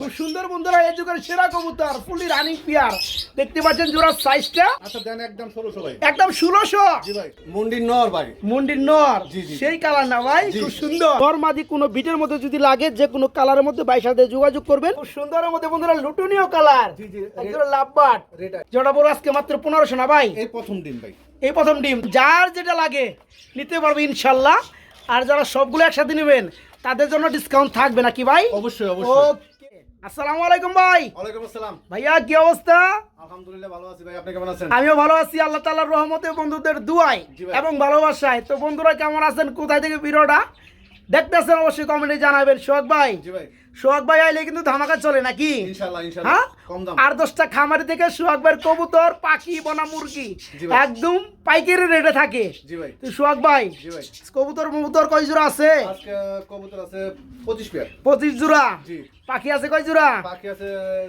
খুব সুন্দর বন্ধুরা এই যুগের সেরা কবুতর ফুলি রানিং পিয়ার দেখতে পাচ্ছেন জোড়ার সাইজটা আচ্ছা দেন একদম ষোলোশো ভাই। একদম ষোলোশো? জি ভাই। মুন্ডির নর ভাই। মুন্ডির নর? জি, জি। সেই কালার না ভাই জি, খুব সুন্দর। নর মাদি কোনো বিটের মধ্যে যদি লাগে যে কোনো কালারের মধ্যে ভাই সাথে যোগাযোগ করবেন। খুব সুন্দরের মধ্যে বন্ধুরা লুটুনীয় কালার জি, জি। একদম লাভবাট যেটা বড় আজকে মাত্র পনেরোশো না ভাই? এই প্রথম দিন ভাই। এই প্রথম ডিম। যার যেটা লাগে নিতে পারবে ইনশাল্লাহ। আর যারা সবগুলো একসাথে নেবেন তাদের জন্য ডিসকাউন্ট থাকবে নাকি ভাই? অবশ্যই অবশ্যই। আসসালামু আলাইকুম ভাই। ওয়ালাইকুম আসসালাম। ভাইয়া কি অবস্থা? আলহামদুলিল্লাহ ভালো আছি ভাই আপনি কেমন আছেন? আমিও ভালো আছি আল্লাহ তাআলার রহমতে বন্ধুদের দুয়ায় এবং ভালোবাসায়। তো বন্ধুরা কেমন আছেন? কোথায় থেকে ভিডিওটা দেখতেছেন অবশ্যই কমেন্টে জানাবেন। সোহাগ ভাই জি ভাই। সোহাগ ভাই আইলে কিন্তু ধামাকা চলে নাকি? ইনশাআল্লাহ হ্যাঁ? আর দশটা খামারি থেকে সোহাগ ভাইয়ের কবুতর পাখি বনা মুরগি একদম পাইকারি রেটে থাকে। জি ভাই। তো সোহাগ ভাই জি ভাই। কবুতর কবুতর কয় জোড়া আছে? আজকে কবুতর আছে পঁচিশ জোড়া? জি। পাখি আছে কয় জোড়া? বাকি আছে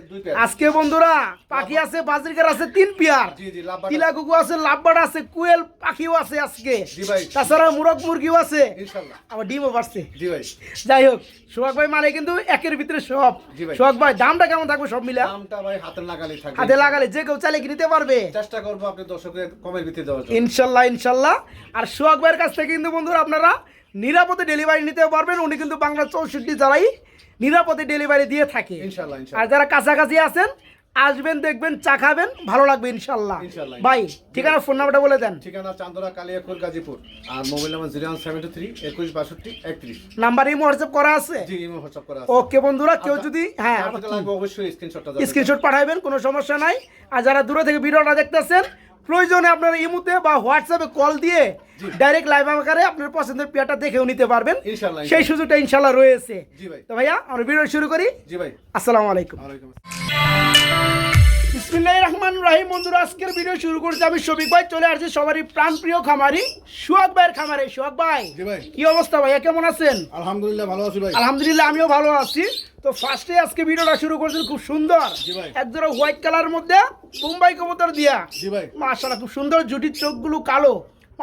দুই পেয়ার। আজকে বন্ধুরা পাখি আছে বাজরিকার আছে তিন পেয়ার। জি জি তিলা কুকু আছে লাভবাট আছে কুয়েল পাখিও আছে আজকে। জি ভাই তাছাড়া মুরগ মুরগিও আছে। ইনশাআল্লাহ আবার ডিমও পারছে জি ভাই যাই হোক সোহাগ ভাই মানে কিন্তু একের ভিতরে সব। সোহাগ ভাই দামটা কেমন থাকবে সব মিলা? দামটা ভাই হাতে লাগালে থাকবে। হাতে লাগালে যে কেউ চাইলে পারবে? চেষ্টা করব আপনি দর্শকের কমের ভিত্তি দেওয়ার জন্য। ইনশাল্লাহ ইনশাল্লাহ। আর সোহাগ ভাইয়ের কাছ থেকে কিন্তু বন্ধুরা আপনারা নিরাপদে ডেলিভারি নিতে পারবেন। উনি কিন্তু বাংলা চৌষট্টি জেলায় নিরাপদে ডেলিভারি দিয়ে থাকে। আর যারা কাছাকাছি আছেন আসবেন দেখবেন চা খাবেন ভালো লাগবে ইনশাল্লাহ। ভাই ঠিকানা ফোন নাম্বারটা বলে দেন। ঠিকানা চান্দরা কালিয়াকুর গাজীপুর। আর mobile number zero seven three একুশ বাষট্টি একত্রিশ। নাম্বার ইমো হোয়াটসঅ্যাপ করা আছে? জি ইমো হোয়াটসঅ্যাপ করা আছে। ওকে বন্ধুরা কেউ আচ্ছা, যদি হ্যাঁ অবশ্যই স্ক্রিনশটটা স্ক্রিনশট পাঠাবেন কোনো সমস্যা নাই। আর যারা দূরে থেকে ভিডিওটা দেখতেছেন প্রয়োজনে আপনারা ইমুতে বা হোয়াটসঅ্যাপে কল দিয়ে ডাইরেক্ট লাইভ আকারে আপনার পছন্দের পেয়ারটা দেখেও নিতে পারবেন। সেই সুযোগটা ইনশাল্লাহ রয়েছে। তো ভাইয়া আমরা ভিডিও শুরু করি। জি ভাই। আসসালামু আলাইকুম। রহমান রাহিম। বন্ধুরা আজকের ভিডিও শুরু করছি আমি শফিক ভাই। চলে আসছি সবারই খামারি সুহাগ ভাইয়ের খামারে। সুহাগ ভাই কি অবস্থা ভাইয়া? কেমন আছেন? আলহামদুলিল্লাহ ভালো আছি ভাই। আলহামদুলিল্লাহ আমিও ভালো আছি। তো ফার্স্টে আজকে ভিডিওটা শুরু করছেন খুব সুন্দর। একজোড়া হোয়াইট কালার মধ্যে মুম্বাই কবুতর দিয়া। খুব সুন্দর জুটির চোখগুলো কালো।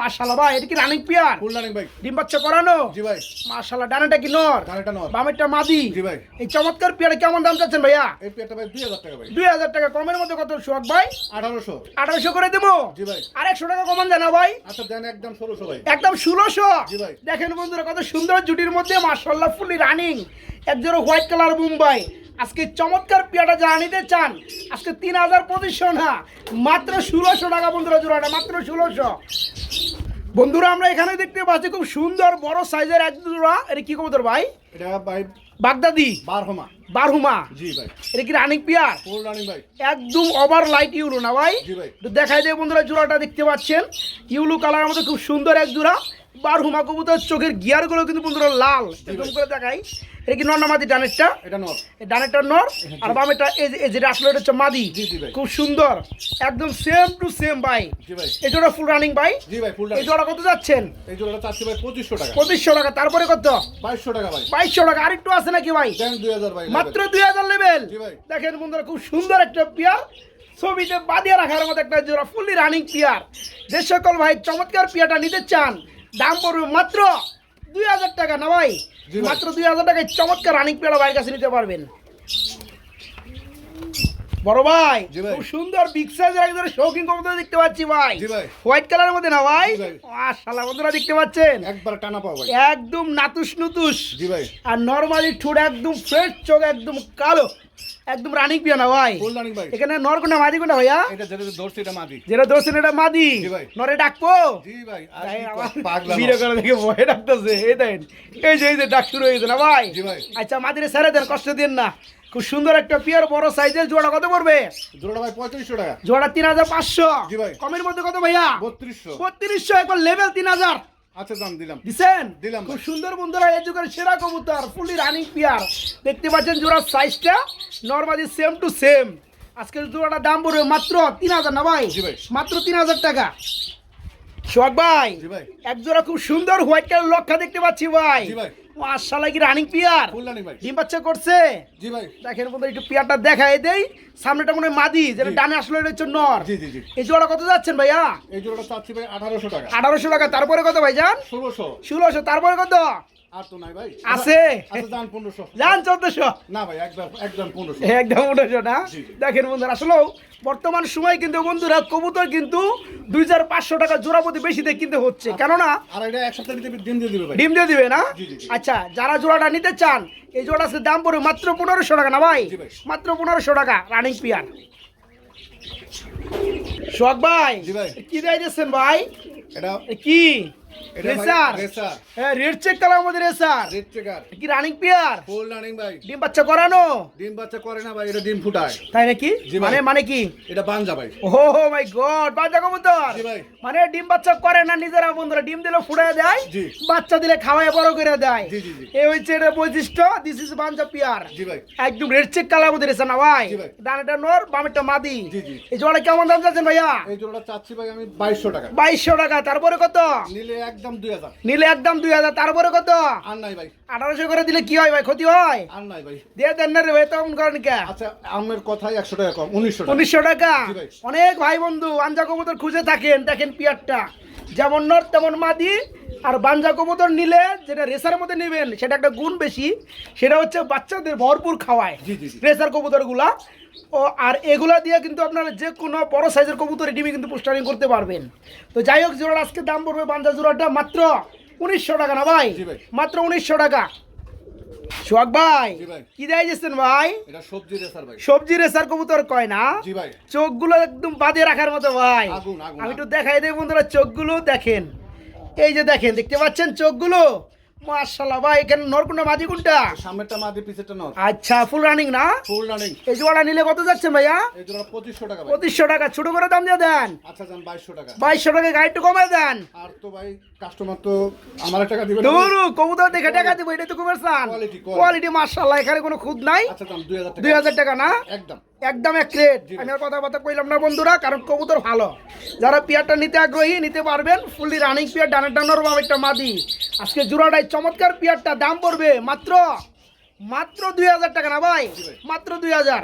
মাশাআল্লাহ ভাই এটা কি রানিং পিয়ার ফুল রানিং ভাই ডিম বাচ্চা করানো? জি ভাই। মাশাআল্লাহ ডানাটা কি নর? গাড়িটা নর। বামেরটা মাদি? জি ভাই। এই চমৎকার পিয়ারে কেমন দাম চাচ্ছেন ভাইয়া? এই পেয়ারটা ভাই দুই হাজার টাকা ভাই। দুই হাজার টাকা কমের মধ্যে কত সোহাগ ভাই? আঠারোশো। আঠারোশো করে দেবো? জি ভাই। আর একশো টাকা কমান জানা ভাই। আচ্ছা দেন একদম ষোলোশো ভাই। একদম ষোলোশো? জি ভাই। দেখেন বন্ধুরা কত সুন্দর জুটির মধ্যে মার্শাল্লাহ ফুলি রানিং একজোড়া হোয়াইট কালার মুম্বাই। আজকে চমৎকার পেয়াটা যারা নিতে চান আজকে তিন হাজার পঁচিশশো না মাত্র ষোলোশো টাকা বন্ধুরা জোড়াটা মাত্র ষোলোশো। বন্ধুরা আমরা এখানে দেখতে পাচ্ছি খুব সুন্দর বড় সাইজের এক জোড়া এটা কি কবুতর ভাই? এটা ভাই বাগদাদি। বারহমা। বারহুমা। জি ভাই। এটা কি রানিং পিয়ার? ফুল রানিং ভাই। একদম ওভার লাইট ইউলো না ভাই? জি ভাই। তো দেখাই দেয় বন্ধুরা জোড়াটা দেখতে পাচ্ছেন। ইউলু কালারের মধ্যে খুব সুন্দর এক জোড়া বার হুমা কবুতর চোখের গিয়ারগুলো কিন্তু বন্ধুরা লাল। এরকম করে দেখাই। এটা কি নর না মাদি ডানেরটা? এটা নর। এই ডানেরটা নর। আর বামেরটা এই এই যেটা আসলে এটা হচ্ছে মাদি। খুব সুন্দর। একদম সেম টু সেম ভাই। এই জোড়া ফুল রানিং ভাই। জি ভাই ফুল এই জোড়া কত যাচ্ছেন? এই জোড়াটা চাচ্ছি ভাই পঁচিশশো টাকা। পঁচিশশো টাকা। তারপরে কত? বাইশশো টাকা ভাই। বাইশশো টাকা। আরেকটু আছে নাকি ভাই? দেন দুই হাজার ভাই মাত্র দুই হাজার লেভেল জি ভাই। দেখেন বন্ধুরা খুব সুন্দর একটা পিয়ার ছবিতে বাদিয়ে রাখার মতো একটা জোড়া ফুললি রানিং পিয়ার। যে সকল ভাই চমৎকার পিয়াটা নিতে চান দাম পড়বে মাত্র দুই হাজার টাকা না ভাই? মাত্র দুই হাজার টাকায় চমৎকার রানিং পিয়ারা ভাইয়ের কাছে নিতে পারবেন। বড় ভাই খুব সুন্দর বিগ সাইজের একজন শৌখিন কবুতর দেখতে পাচ্ছি ভাই। হোয়াইট কালারের মধ্যে না ভাই। মাশাআল্লাহ বন্ধুরা দেখতে পাচ্ছেন? একবার টানা ভাই। একদম নাতুস নুতুস জি ভাই। আর নরমালি ঠোঁট একদম ফ্রেশ চোখ একদম কালো। একদম রানিং পিয়া না ভাই এখানে নর কোনটা মাদি কোনটা ভাইয়া? এটা যেটা ধরছি এটা মাদি। যেটা ধরছেন এটা মাদি। জি ভাই। নরে ডাকবো? কর- পাগলা ভিডিও করে দেখে ভয় ডাকতেছে এই দেন। এই যে এই যে ডাক শুরু হয়েছে না ভাই? জি ভাই। আচ্ছা মাদিরে ছেড়ে দেন কষ্ট দিন না। খুব সুন্দর একটা পিয়ার বড় সাইজের জোড়া কত পড়বে? জোড়া ভাই পঁয়ত্রিশশো টাকা। জোড়া তিন হাজার পাঁচশো। জি ভাই। কমের মধ্যে কত ভাইয়া? বত্রিশশো। বত্রিশশো একবার লেভেল তিন হাজার। আচ্ছা দাম দিলাম। দিছেন? দিলাম খুব সুন্দর বন্ধুরা এই যুগের সেরা কবুতর ফুলি রানিং পিয়ার দেখতে পাচ্ছেন জোড়ার সাইজটা নর্মালি সেম টু সেম আজকের জোড়াটা দাম পড়বে মাত্র তিন হাজার না ভাই? মাত্র তিন হাজার টাকা। সোহাগ ভাই জি এক জোড়া খুব সুন্দর হোয়াইট কালার লক্ষা দেখতে পাচ্ছি ভাই। মাশাআল্লাহ কি রানিং পিয়ার ফুল রানিং ভাই। ডিম বাচ্চা করছে? জি ভাই। দেখেন বন্ধু একটু পিয়ারটা দেখাই দেই। সামনেটা মনে হয় মাদি যেটা। ডানে আসলে এটা হচ্ছে নর। জি জি জি। এই জোড়া কত যাচ্ছেন ভাইয়া? এই জোড়াটা চাচ্ছি ভাই আঠারোশো টাকা। আঠারোশো টাকা তারপরে কত ভাই যান ষোলোশো। ষোলোশো তারপরে কত? আর তো নাই ভাই। আছে? আচ্ছা যান পনেরোশো। যান চোদ্দশো। না ভাই একবার একদম পনেরোশো। একদম উঠেছো না? জি, জি। দেখেন বন্ধুরা আসলেও বর্তমান সময় কিন্তু বন্ধুরা কবুতর কিন্তু দুই হাজার পাঁচশো টাকা জোড়া প্রতি কিনতে হচ্ছে। কেননা আর এটা এক সপ্তাহ দিতে ডিম দিয়ে দিবে ভাই। ডিম দিয়ে দিবে না। আচ্ছা যারা জোড়াটা নিতে চান এই জোড়া আজকে দাম পড়বে মাত্র পনেরোশো টাকা না ভাই? মাত্র পনেরোশো টাকা রানিং পিয়ার শখ ভাই কি দেয় ভাই? এটা কি? এটা ভাই racer racer red check colour মধ্যে রেসার রেড চেকার কি রানিং পিয়ার ফুল রানিং ভাই। ডিম বাচ্চা করানো? ডিম বাচ্চা করে না ভাই এটা ডিম ফুটায়। তাই নাকি? মানে মানে কি? এটা বাঞ্জা ভাই। ও মাই গড বাচ্চা কবুতর। মানে ডিম বাচ্চা করে না নিজেরা বন্ধুরা ডিম দিলে ফুটায় দেয় বাচ্চা দিলে খাওয়ায় বড় করে দেয়। এই হচ্ছে এটা বৈশিষ্ট্য দিস ইজ বাঞ্জা পিয়ার। একদম রেড চেক কালার মধ্যে না ভাই। নর বামেরটা মাদি। এই জোড়া কেমন দাম ভাইয়া? এই জোড়াটা চাচ্ছি ভাই আমি বাইশশো টাকা। বাইশশো টাকা তারপরে কত? নিলে একদম নিলে একদম দুই হাজার তারপরে কত? আর নাই ভাই। আঠারোশো করে দিলে কি হয় ভাই? ক্ষতি হয়? আর নাই ভাই। দিয়ে দেন না রে ভাই তেমন করেন কে? আচ্ছা আমের কথাই টাকা কম টাকা। অনেক ভাই বন্ধু আঞ্জা কবুতর খুঁজে থাকেন দেখেন পিয়ারটা। যেমন নর তেমন মাদি। আর বাঞ্জা কবুতর নিলে যেটা রেসার মধ্যে নেবেন সেটা একটা গুণ বেশি সেটা হচ্ছে বাচ্চাদের ভরপুর খাওয়ায়। রেসার কবুতরগুলা। ও আর এগুলা দিয়ে কিন্তু আপনারা যে কোনো বড় সাইজের কবুতরের ডিমে কিন্তু পোস্টারিং করতে পারবেন। তো যাই হোক জোড়ার আজকে দাম পড়বে বাঞ্জা জোড়াটা মাত্র উনিশশো টাকা না ভাই? মাত্র উনিশশো টাকা। সোহাগ ভাই কি দেয় ভাই? সবজি রেসার কবুতর কয় না? চোখগুলো একদম রাখার মতো ভাই। আমি একটু দেখাই বন্ধুরা চোখগুলো দেখেন। এই যে দেখেন দেখতে পাচ্ছেন চোখগুলো? মাশাল্লাহ ভাই এখানে কোনটা সামনেরটা মাদি পিছেরটা নর। আচ্ছা ফুল রানিং না? Full running. এই জোড়া নিলে কত যাচ্ছে ভাইয়া? এই জোড়া পঁচিশশো টাকা ভাই। পঁচিশশো টাকা ছোট করে দাম দিয়ে দেন। আচ্ছা যান বাইশশো টাকা। বাইশশো টাকা গাড়ি একটু কমায় দেন। আর তো ভাই কাস্টমার তো আমার টাকা দিবে না। দূরু কবুতর দেখে টাকা দিব এটা তো কমার চান Quality, quality। কোয়ালিটি মাশাল্লাহ এখানে কোনো খুদ নাই। আচ্ছা হাজার টাকা। দুই হাজার টাকা না? একদম। একদম এক আমি আর কথাবার্তা কইলাম না বন্ধুরা কারণ কবুতর ভালো। যারা পিয়ারটা নিতে আগ্রহী নিতে পারবেন। ফুললি রানিং পিয়ার ডানের ডানোর বাবা একটা মাদি। আজকে জোড়াটাই চমৎকার পিয়ারটা দাম পড়বে মাত্র মাত্র দুই হাজার টাকা না ভাই। মাত্র দুই হাজার।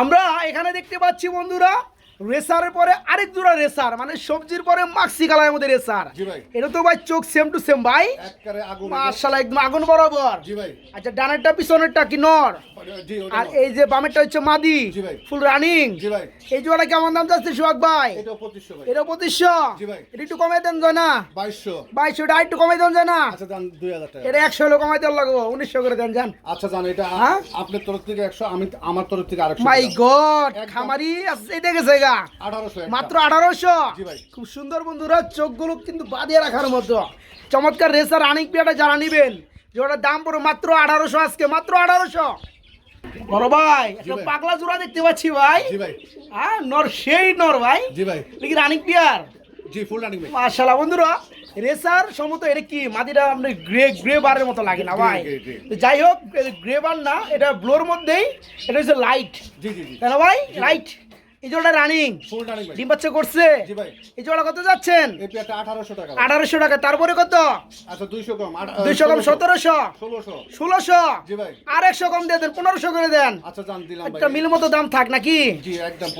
আমরা এখানে দেখতে পাচ্ছি বন্ধুরা রেসারের পরে আরেক জোড়া রেসার মানে সবজির পরে মাক্সি কালারের মধ্যে রেসার। এটা তো ভাই চোখ সেম টু সেম ভাই। মার্শাল্লাহ একদম আগুন বরাবর। জি ভাই। আচ্ছা ডানেরটা পিছনেরটা কি নর? আর এই যে বামেরটা হচ্ছে মাদি। ফুল রানিং জি ভাই। এই জোড়া কেমন দাম যাচ্ছে সোহাগ ভাই? এটা পঁচিশশো। এটা একটু কমাই দেন যায় না বাইশশো। বাইশশো এটা একটু কমাই দেন যায় না আচ্ছা এটা একশো হলো কমাই দেওয়ার লাগবো উনিশশো করে দেন যান আচ্ছা জান এটা হ্যাঁ? আপনার তরফ থেকে একশো আমি আমার তরফ থেকে আরেকশো। মাই গড খামারি আছে এটা গেছে মাত্র আঠারোশো। খুব সুন্দর বন্ধুরা চোখগুলো কিন্তু বাঁধিয়ে রাখার মতো। চমৎকার রেসার রানিং পিয়াটা যারা নিবেন যেটার দাম পড়ে মাত্র আঠারোশো আজকে মাত্র আঠারোশো। বড় ভাই একটা পাগলা জোড়া দেখতে পাচ্ছি ভাই। হ্যাঁ নর সেই নর ভাই। রানিং পিয়ার জি ফুল রানিং মাশাআল্লাহ বন্ধুরা রেসার এটা কি মাদিটা আপনি গ্রে গ্রে বারের মতো লাগে না ভাই। যাই হোক গ্রে বার না এটা ব্লোর মধ্যেই এটা হচ্ছে লাইট জি জি জি। তাই না ভাই। লাইট এই জোড়া রানিং ডিম বাচ্চা করছে? এই জোড়া কত যাচ্ছেন? আঠারোশো টাকা। তারপরে কত? আচ্ছা দুইশো কম। সতেরোশো। ষোলোশো। আর একশো কম দিয়ে দেন পনেরোশো করে দেন। আচ্ছা একটা মিল মতো দাম থাক নাকি?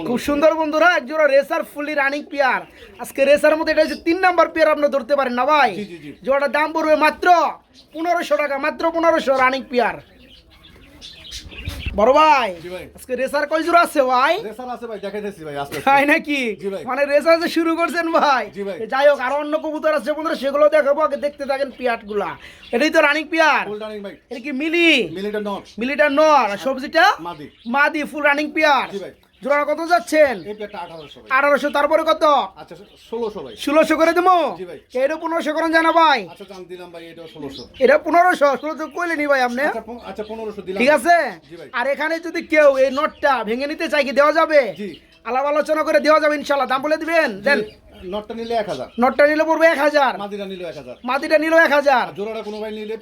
খুব সুন্দর বন্ধুরা একজোড়া রেসার ফুললি রানিং পেয়ার। আজকে রেসার মধ্যে এটা হচ্ছে তিন নাম্বার পেয়ার আপনি ধরতে পারেন না ভাই। জোড়াটার দাম পড়বে মাত্র পনেরোশো টাকা মাত্র পনেরোশো রানিং পেয়ার। বড় ভাই আজকে রেসার কয় জোড়া আছে ভাই? রেসার আছে ভাই দেখাইতেছি ভাই আস্তে আস্তে। তাই নাকি? মানে রেসার যে শুরু করছেন ভাই যাই হোক আর অন্য কবুতর আছে বন্ধুরা সেগুলো দেখাবো আগে দেখতে থাকেন পিয়াটগুলা এটাই তো রানিং পিয়ার। ভাই। এটা কি মিলি? মিলিটা নট। মিলিটার নর সবজিটা মাদি। মাদি ফুল রানিং পিয়ার। জি ভাই। জোড়া কত যাচ্ছেন? আঠারোশো তারপরে কত? আচ্ছা ষোলোশো করে দেবো? এটা পনেরোশো করেন জানা ভাই। আচ্ছা এটা পনেরোশো ষোলোশো কইলেনি ভাই আপনি? আচ্ছা আচ্ছা ঠিক আছে? আর এখানে যদি কেউ এই নোটটা ভেঙে নিতে চাই কি দেওয়া যাবে? আলাপ আলোচনা করে দেওয়া যাবে ইনশাল্লাহ দাম বলে দিবেন? দেন। নটটা নিলে নিলে পড়বে মাদিরা নিলে নিল জোড়াটা কোনো ভাই নিলে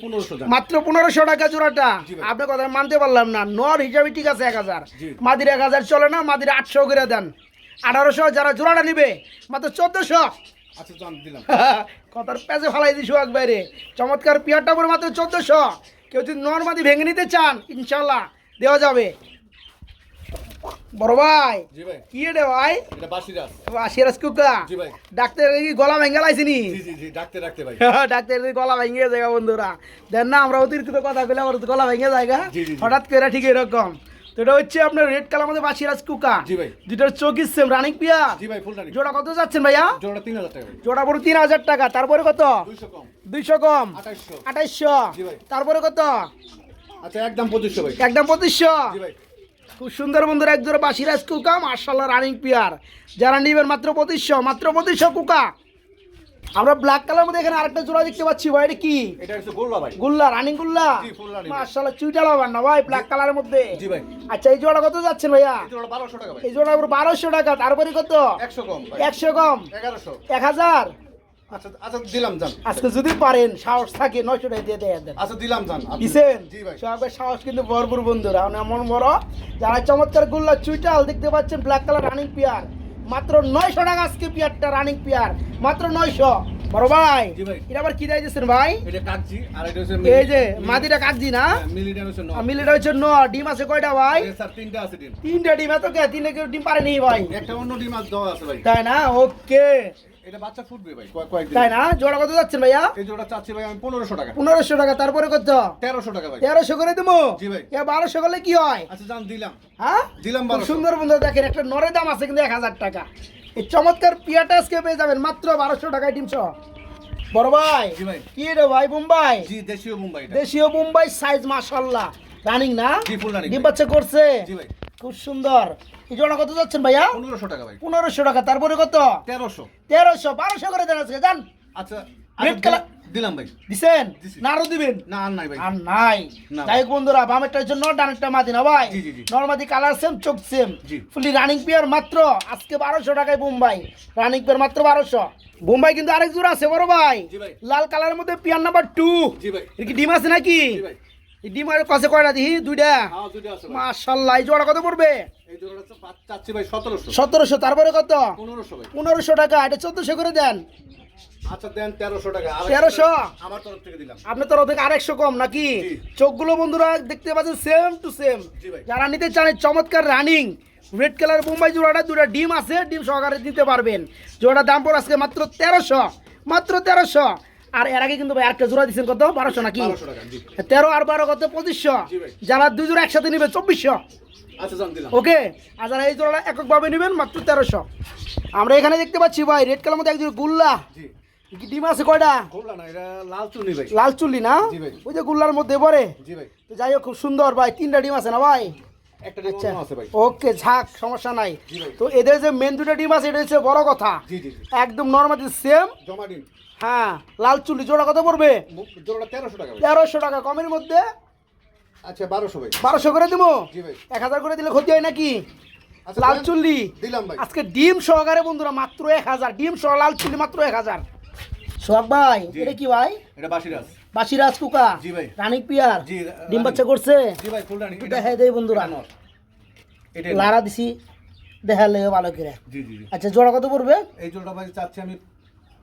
মাত্র টাকা জোড়াটা। জি কথা মানতে পারলাম না। নর হিসাবে ঠিক আছে এক হাজার। জি। এক হাজার চলে না মাদির করে দেন। আঠারোশো যারা জোড়াটা নিবে মাত্র চোদ্দশো। আচ্ছা জান দিলাম। কথার ফালাই দিছো একবারে। চমৎকার পিয়ারটা পরে মাত্র চোদ্দশো। কেউ যদি নর্মাদি ভেঙে নিতে চান ইনশাল্লাহ দেওয়া যাবে। বড় ভাই ভাই। কি রে ভাই? বাসিরাজ। কুকা? জি ডাক্তার কি গলা ভেঙে লাইছে নি ডাক্তার গলা ভেঙে যায় বন্ধুরা। দেন না আমরা অতিরিক্ত কথা বলে আমার গলা ভেঙে যায়। হঠাৎ করে ঠিক এরকম। তো এটা হচ্ছে আপনার রেড কালার মধ্যে বাসিরাজ কুকা। জি দুটার চোখের সেম রানিং পিয়া জোড়া কত যাচ্ছেন ভাইয়া? জোড়া তিন হাজার টাকা। জোড়া পুরো তিন হাজার টাকা। তারপরে কত? দুইশো কম। আঠাইশশো। তারপরে কত? আচ্ছা একদম পঁচিশশো একদম পঁচিশশো। খুব সুন্দর বন্ধুরা এক জোড়া বাসিরাজ কুকা মার্শাল্লাহ রানিং পিয়ার যারা নিবেন মাত্র পঁচিশশো মাত্র পঁচিশশো কুকা। আমরা ব্ল্যাক কালার মধ্যে এখানে আরেকটা জোড়া দেখতে পাচ্ছি ভাই এটা কি? এটা হচ্ছে গোল্লা ভাই। গুল্লা রানিং গুল্লা। মার্শাল্লাহ চুইটা লাগান না ভাই ব্ল্যাক কালারের মধ্যে? জি ভাই। আচ্ছা এই জোড়া কত যাচ্ছেন ভাইয়া? এই জোড়া বারোশো টাকা ভাই। এই জোড়া পুরো বারোশো টাকা তারপরে কত? একশো কম ভাই। একশো কম? এগারোশো। এক হাজার? আচ্ছা আচ্ছা দিলাম আজকে যদি পারেন সাহস থাকে নয়শো টাকা দিয়ে দেয় দেন। আচ্ছা দিলাম যান দিছেন? সবাই সাহস কিন্তু ভরপুর বন্ধুরা এমন বড়। যারা চমৎকার গুল্লা চুইটাল দেখতে পাচ্ছেন ব্ল্যাক কালার রানিং পিয়ার মাত্র নয়শো টাকা আজকে পিয়ারটা রানিং পিয়ার মাত্র নয়শো। বড় ভাই এটা আবার কি ভাই? এই যে মাদিটা কাকজি না? মিলিটা হচ্ছে ন ডিম আছে কয়টা ভাই? তিনটা ডিম। এত কে? তিনটা ডিম পারেনি ভাই। একটা অন্য ডিম আছে তাই না? ওকে। এটা বাচ্চা ফুটবে ভাই কয়েকদিন। তাই না? জোড়া কত যাচ্ছেন ভাইয়া? এই জোড়া চাচ্ছি ভাই আমি পনেরোশো টাকা। পনেরোশো টাকা তারপরে কত? তেরোশো টাকা ভাই। তেরোশো করে দেবো? জি ভাই। এ বারোশো করলে কি হয়? আচ্ছা যান দিলাম। হ্যাঁ? দিলাম খুব বারোশো। সুন্দর বন্ধু দেখেন একটা নরে দাম আছে কিন্তু এক হাজার টাকা। এই চমৎকার পিয়াটা আজকে পেয়ে যাবেন মাত্র বারোশো টাকায় ডিম সহ। বড় ভাই ভাই। কি রে ভাই মুম্বাই? জি দেশীয় মুম্বাই দেশীয় মুম্বাই সাইজ মাশাল্লাহ রানিং না? জি ফুল রানিং ডিম বাচ্চা করছে? জি ভাই। খুব সুন্দর। জোড়া কত যাচ্ছেন ভাইয়া? পনেরোশো টাকা ভাই। পনেরোশো টাকা তারপরে কত? তেরোশো। তেরোশো বারোশো করে দেন আজকে জান আচ্ছা আচ্ছা, দিলাম ভাই। দিছেন? না আরও দিবেন? না আর নাই ভাই। আর নাই। না। বন্ধুরা বামেরটার জন্য ডানেরটা মাদি না ভাই? জি, জি, জি। নর্মাদি কালার সেম চোখ সেম ফুলি রানিং পিয়ার মাত্র আজকে বারোশো টাকায় বোম্বাই রানিং পিয়ার মাত্র বারোশো। বোম্বাই কিন্তু আরেক জোড়া আছে বড় ভাই। লাল কালারের মধ্যে পিয়ার নাম্বার টু কি ডিম আছে নাকি? ডিম আর কাছে কয়টা দিহি? দুইটা? হ্যাঁ মাশাল্লাহ জোড়া কত পড়বে? সতেরোশো। তারপরে কত? পনেরোশো টাকা এটা চোদ্দশো করে দেন। আচ্ছা দেন তেরোশো টাকা। আর- তেরোশো? আমার তরফ থেকে দিলাম। আপনার তরফ থেকে আরেকশো কম নাকি? চোখগুলো বন্ধুরা দেখতে পাচ্ছেন সেম টু সেম যারা নিতে চান চমৎকার রানিং রেড কালার বোম্বাই জোড়াটা দুটা ডিম আছে ডিম সহকারে দিতে পারবেন। জোড়াটার দাম পড়ে আজকে মাত্র তেরোশো মাত্র তেরোশো। আর এর আগে কিন্তু ভাই একটা জোড়া দিচ্ছেন কত? বারোশো নাকি? তেরো আর বারো কত? পঁচিশশো। যারা দুই জোড়া একসাথে নিবে চব্বিশশো। ওকে আর যারা এই জোড়াটা এককভাবে নেবেন মাত্র তেরোশো। আমরা এখানে দেখতে পাচ্ছি ভাই রেড কালার মধ্যে একজন গুল্লা। ডিম আছে কয়টা? লাল চুল্লি না? ওই যে গুল্লার মধ্যে পরে? তো যাই হোক খুব সুন্দর ভাই তিনটা ডিম আছে না ভাই? আচ্ছা। ওকে ঝাক সমস্যা নাই। তো এদের যে মেন দুটো ডিম আছে এটা হচ্ছে বড় কথা। একদম নর্মাল সেম হ্যাঁ লাল চুল্লি জোড়া কত পড়বে? তেরোশো টাকা তেরোশো টাকা কমের মধ্যে? আচ্ছা বারোশো ভাই। বারোশো করে দেবো? এক হাজার করে দিলে ক্ষতি হয় নাকি? আচ্ছা লাল চুল্লি? দিলাম ভাই। আজকে ডিম সহকারে বন্ধুরা মাত্র এক হাজার। ডিম সহ লাল চুল্লি মাত্র এক হাজার। সোহাগ ভাই এটা কি ভাই? এটা বাসিরাজ। বাসিরাজ কুকা? জি ভাই। রানিক পিয়ার? জি ডিম বাচ্চা করছে? জি ভাই ফুল রানি। একটু দেখাই দেই বন্ধুরা। এটা লারা দিছি। দেখালে ভালো করে। জি জি জি। আচ্ছা জোড়া কত পড়বে? এই জোড়াটা ভাই চাচ্ছি আমি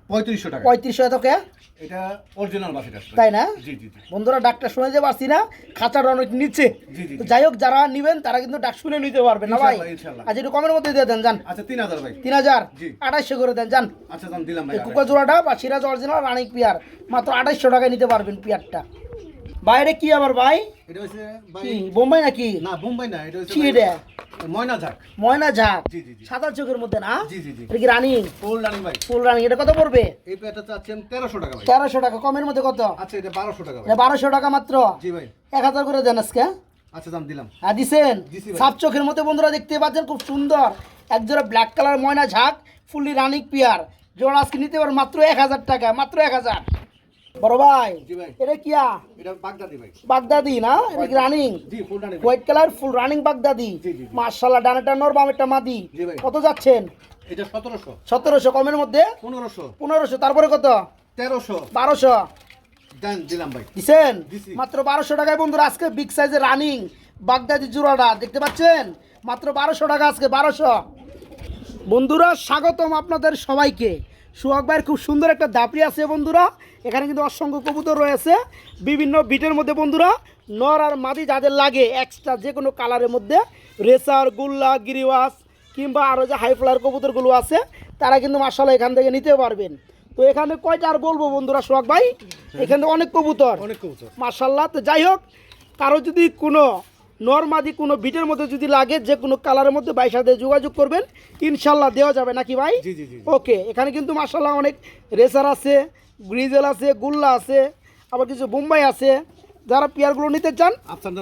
পঁয়ত্রিশশো টাকা। পঁয়ত্রিশশো এতকে এটা অরিজিনাল বাসিরাজ তাই না? জি জি জি। বন্ধুরা ডাকটা শুনে যে পারছি না খাঁচার অনেক নিচে জি জি তো যাই হোক যারা নিবেন তারা কিন্তু ডাক শুনে নিতে না ভাই। আচ্ছা একটু কমের মধ্যে দিয়ে দেন যান। আচ্ছা তিন হাজার ভাই। তিন হাজার? জি। আঠাইশশো করে দেন যান। আচ্ছা যান দিলাম কুকা জোড়াটা বা সিরাজ অরিজিনাল রানিক পিয়ার মাত্র টাকায় নিতে পারবেন পিয়ারটা বাইরে কি আবার ভাই? এটা হচ্ছে কি বোম্বাই নাকি? না বোম্বাই না এটা হচ্ছে কি এটা? ময়না ঝাক। ময়না ঝাক? সাদা চোখের মধ্যে না? জি জি জি। এটা কি রানিং? ফুল রানি ভাই। ফুল রানিং এটা কত পড়বে? এই পেটা চাচ্ছি টাকা ভাই। টাকা কমের মধ্যে কত? আচ্ছা এটা বারোশো টাকা ভাই। এটা বারোশো টাকা মাত্র? জি ভাই। এক হাজার করে দেন আজকে আচ্ছা দাম দিলাম। হ্যাঁ দিছেন? সাত চোখের মধ্যে বন্ধুরা দেখতে পাচ্ছেন খুব সুন্দর। একজোড়া ব্ল্যাক কালার ময়না ঝাঁক ফুললি রানিং পিয়ার। জোড়া আজকে নিতে পারেন মাত্র এক হাজার টাকা মাত্র এক হাজার। বড় ভাই এটা কিয়া এটা বাগদাদি ভাই। বাগদাদি না? এটা কি running white colour full running বাগদাদি। মার্শাল্লাহ ডানাটা নর বামেরটা মাদি। কত যাচ্ছেন? এটা সতেরোশো। সতেরোশো কমের মধ্যে? পনেরোশো। পনেরোশো তারপরে কত? তেরোশো। বারোশো। দিছেন? মাত্র বারোশো টাকায় বন্ধুরা আজকে বিগ সাইজের রানিং বাগদাদি জোড়াটা দেখতে পাচ্ছেন? মাত্র বারোশো টাকা আজকে বারোশো। বন্ধুরা স্বাগতম আপনাদের সবাইকে। সুহাগ ভাইয়ের খুব সুন্দর একটা দাপড়ি আছে বন্ধুরা। এখানে কিন্তু অসংখ্য কবুতর রয়েছে। বিভিন্ন বিটের মধ্যে বন্ধুরা নর আর মাদি যাদের লাগে এক্সট্রা যে কোনো কালারের মধ্যে রেসার গুল্লা গিরিওয়াস কিংবা আরও যে হাই ফ্লার কবুতরগুলো আছে তারা কিন্তু মার্শাল্লাহ এখান থেকে নিতে পারবেন। তো এখানে কয়টা আর বলব বন্ধুরা সোহাগ ভাই? এখানে অনেক কবুতর। অনেক কবুতর। মার্শাল্লাহ তো যাই হোক কারও যদি কোনো নর্মাদি কোনো বিটের মধ্যে যদি লাগে যে কোনো কালারের মধ্যে ভাইয়ের সাথে যোগাযোগ করবেন ইনশাল্লাহ দেওয়া যাবে নাকি ভাই? ওকে এখানে কিন্তু মার্শাল্লাহ অনেক রেসার আছে গ্রিজেল আছে গুল্লা আছে আবার কিছু বোম্বাই আছে। যারা পেয়ারগুলো নিতে চান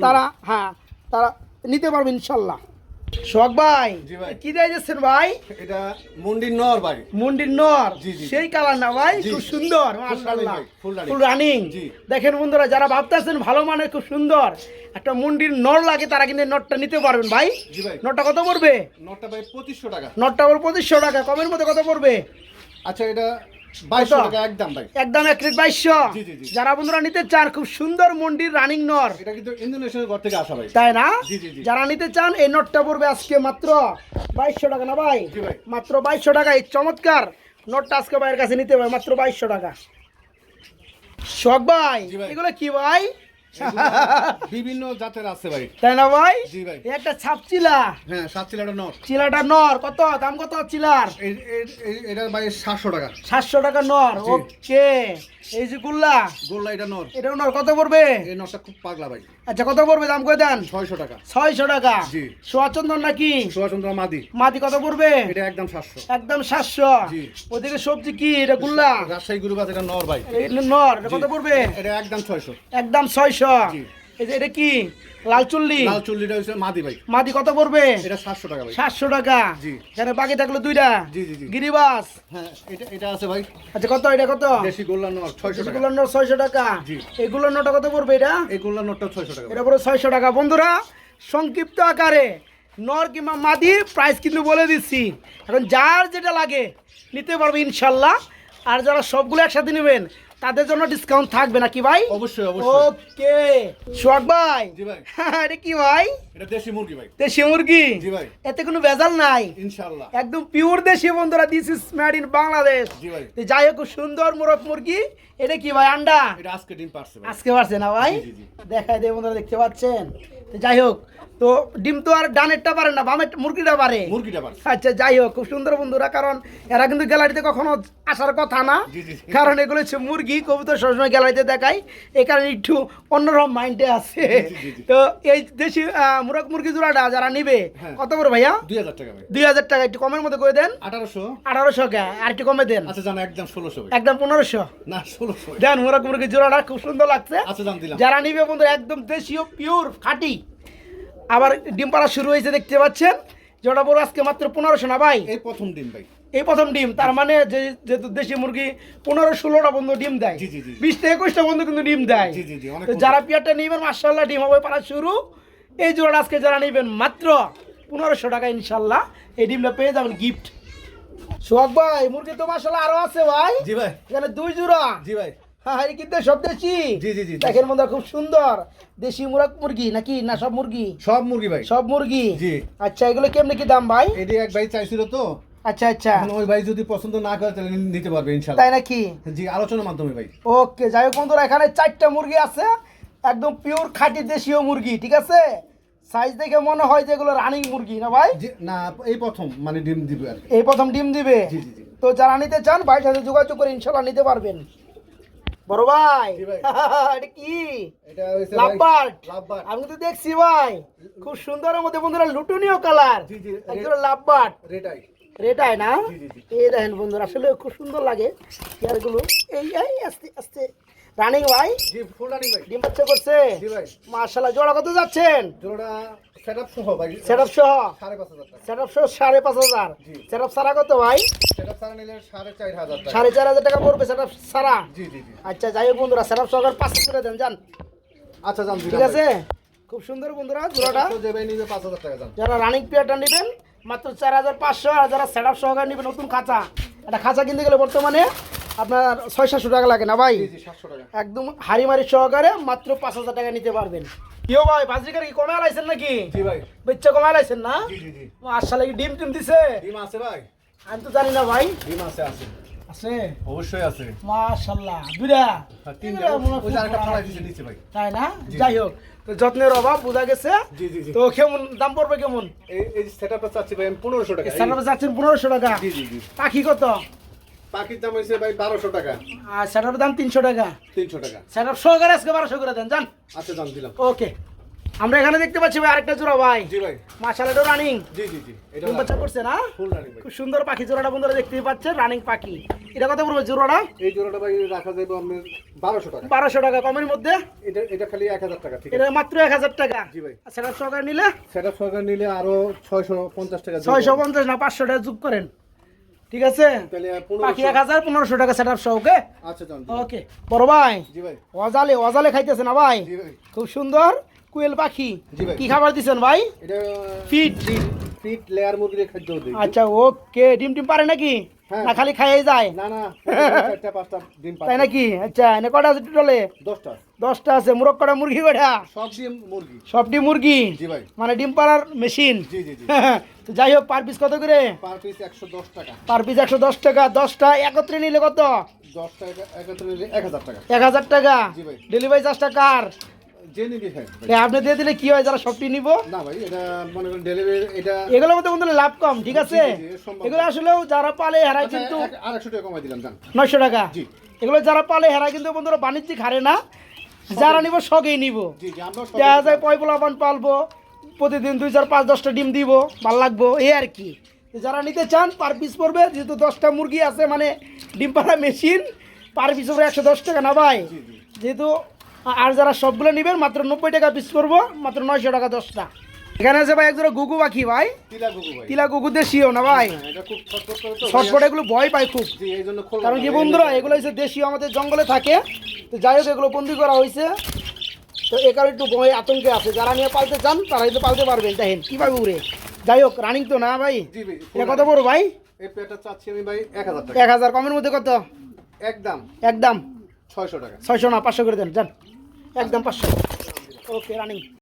তারা হ্যাঁ তারা নিতে পারবে ইনশাল্লাহ। শখ ভাই কি দিয়ে যাচ্ছেন ভাই? এটা মন্দির নর ভাই। মুন্ডির নর? সেই কালার না ভাই? খুব সুন্দর মাশাআল্লাহ। Full running. দেখেন বন্ধুরা যারা ভাবতেছেন ভালো মানের খুব সুন্দর একটা মুন্ডির নর লাগে তারা কিন্তু নটটা নিতে পারবেন ভাই। নটটা কত পড়বে? নটটা ভাই পঁচিশশো টাকা। নটটা পড়বে পঁচিশশো টাকা কমের মধ্যে কত পড়বে? আচ্ছা এটা একদম এক বাইশশো। যারা বন্ধুরা নিতে চান খুব সুন্দর মন্ডির রানিং নর। এটা কিন্তু ইন্দোনেশিয়ার ঘর থেকে আসা ভাই। তাই না। যারা নিতে চান এই নটটা পড়বে আজকে মাত্র বাইশশো টাকা না ভাই? মাত্র বাইশশো টাকা এই চমৎকার। নটটা আজকে ভাইয়ের কাছে নিতে হবে মাত্র বাইশশো টাকা। শখ ভাই। এগুলো কি ভাই? বিভিন্ন জাতের আছে ভাই। তাই না ভাই? জি ভাই। একটা ছাপ চিলা। হ্যাঁ সাত চিলাটা নর। চিলাটা নর কত? দাম কত চিলার? এটার ভাই সাতশো টাকা। সাতশো টাকা নর। ওকে। এই যে গুল্লা গোল্লা এটা নর। এটা নর কত পড়বে? এই নরটা খুব পাগলা ভাই। আচ্ছা কত পড়বে দাম কই দেন? ছয়শো টাকা। ছয়শো টাকা। জি। সোয়াচন্দন নাকি? সুভাষচন্দ্র মাদি। মাটি কত পড়বে? এটা একদম সাতশো। একদম সাতশো। ওদিকে সবজি কি? এটা গুল্লা? রাজশাহী গুরুবাজ এটা নর ভাই। নর এটা কত পড়বে? এটা একদম ছয়শো। একদম ছয়শো এই যে এটা কি? লাল চুল্লি? লাল চুল্লিটা হচ্ছে মাদি ভাই। মাটি কত পড়বে? এটা সাতশো টাকা ভাই। সাতশো টাকা। জি। এখানে বাকি থাকল দুইটা? জি, জি, জি। গিরিবাস? হ্যাঁ এটা এটা আছে ভাই। আচ্ছা কত? এটা কত? দেশি গোল্লা নর ছয়শো টাকা। এগুলোর নোট ছয়শো টাকা। জি। এগুলোর নোটটা কত পড়বে এটা? এই গোল্লা নরটা ছয়শো টাকা। এটা পুরো ছয়শো টাকা। বন্ধুরা সংক্ষিপ্ত আকারে নর কিংবা মাদি প্রাইস কিন্তু বলে দিচ্ছি। এখন যার যেটা লাগে নিতে পারবে ইনশাল্লাহ। আর যারা সবগুলো একসাথে নেবেন তাদের জন্য ডিসকাউন্ট থাকবে নাকি ভাই? অবশ্যই অবশ্যই। ওকে সোহাগ ভাই। জি ভাই। এটা কি ভাই? এটা দেশি মুরগি ভাই। দেশি মুরগি? জি ভাই। এতে কোনো ভেজাল নাই। একদম পিওর দেশি বন্ধুরা this is made in Bangladesh জি ভাই। তো যাই হোক সুন্দর মোরগ মুরগি। এটা কি ভাই আন্ডা? এটা আজকে ডিম পারছে ভাই। আজকে পারছে না ভাই? দেখাই বন্ধুরা দেখতে পাচ্ছেন? তো যাই হোক তো ডিম তো আর ডানেরটা পারে না বামের মুরগিটা পারে। মুরগিটা আচ্ছা যাই হোক খুব সুন্দর বন্ধুরা কারণ এরা কিন্তু গ্যালারিতে কখনো আসার কথা না। কারণ এগুলো হচ্ছে মুরগি কবুতর সবসময় গ্যালারিতে দেখায় এই কারণে একটু অন্যরকম মাইন্ডে আছে। তো এই দেশি মুরগ মুরগি জোড়াটা যারা নিবে হ্যাঁ। কত করে ভাইয়া? দুই হাজার টাকা ভাই। দুই হাজার টাকা একটু কমের মধ্যে করে দেন। আঠারোশো। আঠারোশো কে আর একটু কমে দেন। আচ্ছা জানো একদম ষোলোশো একদম পনেরোশো। না ষোলোশো দেন মুরগ মুরগি জোড়াটা খুব সুন্দর লাগছে। আচ্ছা জান দিলাম। যারা নিবে বন্ধু একদম দেশীয় পিওর খাঁটি। আবার ডিম পাড়া শুরু হয়েছে দেখতে পাচ্ছেন। যেটা বড় আজকে মাত্র পনেরোশো না ভাই? এই প্রথম দিন ভাই। এই প্রথম ডিম তার মানে যে যেহেতু দেশি মুরগি পনেরো ষোলোটা বন্ধু ডিম দেয়। বিশ থেকে একুশটা বন্ধু কিন্তু ডিম দেয়। যারা পিয়ারটা নিবেন মার্শাল্লাহ ডিম হবে পাড়া শুরু। এই জোড়াটা আজকে যারা নিবেন মাত্র পনেরোশো টাকা ইনশাল্লাহ এই ডিমটা পেয়ে যাবেন গিফট সোহাগ ভাই মুরগি তো মার্শাল্লাহ আরও আছে ভাই। জি ভাই। এখানে দুই জোড়া। জি ভাই। হ্যাঁ কিন্তু সব দেশি। জি, জি, জি। দেখেন বন্ধুরা খুব সুন্দর। দেশি মুরগ মুরগি নাকি? না সব মুরগি? সব মুরগি ভাই। সব মুরগি? জি। আচ্ছা এগুলো কেমনি কি দাম ভাই? এটি এক ভাই চাইছিল তো। আচ্ছা আচ্ছা। ওই ভাই যদি পছন্দ না করে তাহলে নিতে পারবে তাই নাকি? জি আলোচনার মাধ্যমে ভাই। ওকে যাই হোক বন্ধুরা এখানে চারটা মুরগি আছে। একদম পিওর খাঁটি দেশীয় মুরগি ঠিক আছে? সাইজ দেখে মনে হয় যে এগুলো রানিং মুরগি না ভাই? না এই প্রথম মানে ডিম দিবে আর এই প্রথম ডিম দিবে? জি, জি। তো যারা নিতে চান ভাইয়ের সাথে যোগাযোগ করে ইনশাল্লাহ নিতে পারবেন। বড় ভাই এটা কি? এটা হইছে লাভবার্ড। আমি তো দেখছি ভাই খুব সুন্দরের মধ্যে বন্ধুরা লুটুনিও কালার জি, জি, একদম লাভবার্ড। রেটাই রেটাই না। এই দেখেন বন্ধুরা আসলে খুব সুন্দর লাগে। চেয়ারগুলো এই এই আস্তে আস্তে। রানিং ভাই? জি ফুল রানিং ভাই। ডিম বাচ্চা করছে? জি ভাই। মার্শাল্লাহ জোড়া কত যাচ্ছেন? জোড়া সেটআপ সহ ভাই। সেটআপ সহ? সেটআপ সহ। সেটআপ সারা কত ভাই? সেটআপ সারা নিলে টাকা। টাকা পড়বে সেটআপ সারা জি জি জি। আচ্ছা যাই হোক বন্ধুরা সেটআপ সহকার পাঁচ করে দেন যান। আচ্ছা জান ঠিক আছে? খুব সুন্দর বন্ধুরা জোড়াটা। যে ভাই নিবে পাঁচ হাজার টাকা জান যারা রানিং পেয়ারটা নেবেন মাত্র চার হাজার পাঁচশো আর যারা সেট আপ সহকারে নেবেন নতুন খাঁচা। একটা খাঁচা কিনতে গেলে বর্তমানে আপনার ছয় সাতশো টাকা লাগে না ভাই? একদম হাড়ি মারি সহকারে মাত্র পাঁচ হাজার টাকা নিতে পারবেন। কেউ ভাই বাজরিকার কি কমে আলাইছেন নাকি? জি ভাই। বেচ্চা কমে আলাইছেন না? জি জি জি। আসলে কি ডিম টিম দিছে? ডিম আছে ভাই। আমি তো জানি না ভাই। ডিম আছে আছে। আছে? অবশ্যই আছে। মাশাল্লাহ দুইটা আর তিনটা ওই আরেকটা ফালাই ভালো। নিচে ভাই। তাই না? যাই হোক তো যত্নের অভাব বোঝা গেছে। তো কেমন দাম পড়বে কেমন? এই সেটআপটা চাচ্ছি ভাই টাকা। পনেরোশো টাকা? জি জি জি। পাখি কত? পাখির দাম হয়েছে ভাই বারোশো টাকা। আর দাম তিনশো টাকা। তিনশো টাকা। আজকে বারোশো করে দেন যান। আচ্ছা দাম দিলাম। ওকে। আমরা এখানে দেখতে পাচ্ছি ভাই আরেকটা জোড়া ভাই। জি ভাই। মাশাল্লাহ রানিং জি জি জি এটা বাচ্চা করছে না? ফুল রানিং খুব সুন্দর পাখি জোড়াটা বন্ধুরা দেখতেই পাচ্ছেন রানিং পাখি। এটা কত পড়বে জোড়াটা? এই জোড়াটা ভাই রাখা যাবে আপনার বারোশো টাকা। টাকা কমের মধ্যে? এটা এটা খালি এক হাজার টাকা ঠিক এটা মাত্র এক হাজার টাকা। জি ভাই। সেটা নিলে? সরকার নিলে আরও ছয়শো পঞ্চাশ টাকা যোগ ছয়শো হবে। পঞ্চাশ না পাঁচশো টাকা যোগ করেন। ঠিক আছে? বাকি এক হাজার পনেরোশো টাকা সেট আপ ওকে আচ্ছা ওকে বড় ভাই অজালে অজালে খাইতেছে না ভাই? খুব সুন্দর কুয়েল পাখি। কি খাবার দিছেন ভাই? ফিট ফিট লেয়ার মুরগির খাদ্য আচ্ছা ওকে ডিম টিম পারে নাকি? হ্যাঁ। না খালি খাইয়ে যায়? না না চারটা পাঁচটা ডিম তাই নাকি? আচ্ছা এনে কটা আছে টোটালে দশটা। দশটা আছে। মুরগ কটা মুরগি কটা? সব ডিম মুরগি। সবটি মুরগি? জি ভাই। মানে ডিম পাড়ার মেশিন জি জি জি। তো যাই হোক পার পিস কত করে? পার পিস একশো দশ টাকা। পার পিস একশো দশ টাকা দশটা একত্রে নিলে কত? দশটা একত্রে নিলে এক হাজার টাকা। এক হাজার টাকা। জি ভাই। ডেলিভারি চার্জটা কার? যে নিবি হ্যাঁ ভাই। আপনি দিয়ে দিলে কি হয়? যারা সবটি নিব? না ভাই এটা মনে করেন ডেলিভারি এটা এগুলোর মধ্যে বন্ধু লাভ কম ঠিক আছে। এগুলো আসলেও যারা পালে হেরায় আচ্ছা, কিন্তু টাকা কমাই দিলাম জান নয়শো টাকা। জি। এগুলো যারা পালে হেরায় কিন্তু বন্ধুরা বাণিজ্যিক হারে না। যারা নিব শখেই নিব। জি জি আমরা দেখা যায় পয়পলা পালবো। প্রতিদিন দুই চার পাঁচ দশটা ডিম দিব ভালো লাগবো এই আর কি। যারা নিতে চান পার পিস পড়বে যেহেতু দশটা মুরগি আছে মানে ডিম পাড়া মেশিন পার পিস পড়বে একশো দশ টাকা না ভাই? যেহেতু আর যারা সবগুলো নেবেন মাত্র নব্বই টাকা পিস করব মাত্র নয়শো টাকা দশটা। এখানে আছে ভাই একজোড়া গুগু পাখি ভাই। তিলা গুগু দেশীয় না ভাই? হ্যাঁ, ছটফট এগুলো ভয় পায় খুব। কারণ কি বন্ধুরা এগুলো হচ্ছে দেশীয় আমাদের জঙ্গলে থাকে। তো যাই হোক এগুলো বন্দি করা হয়েছে। তো এ কারণে একটু গোয়ে আতঙ্কে আছে। যারা নিয়ে পালতে চান তারা কিন্তু পালতে পারবেন। দেখেন কীভাবে উড়ে। যাই হোক রানিং তো না ভাই? এটা কত বড় ভাই? এক হাজার কমের মধ্যে কত? একদম। একদম। ছয়শো টাকা। ছয়শো না পাঁচশো করে দেন যান। একদম পাঁচশো। ওকে রানিং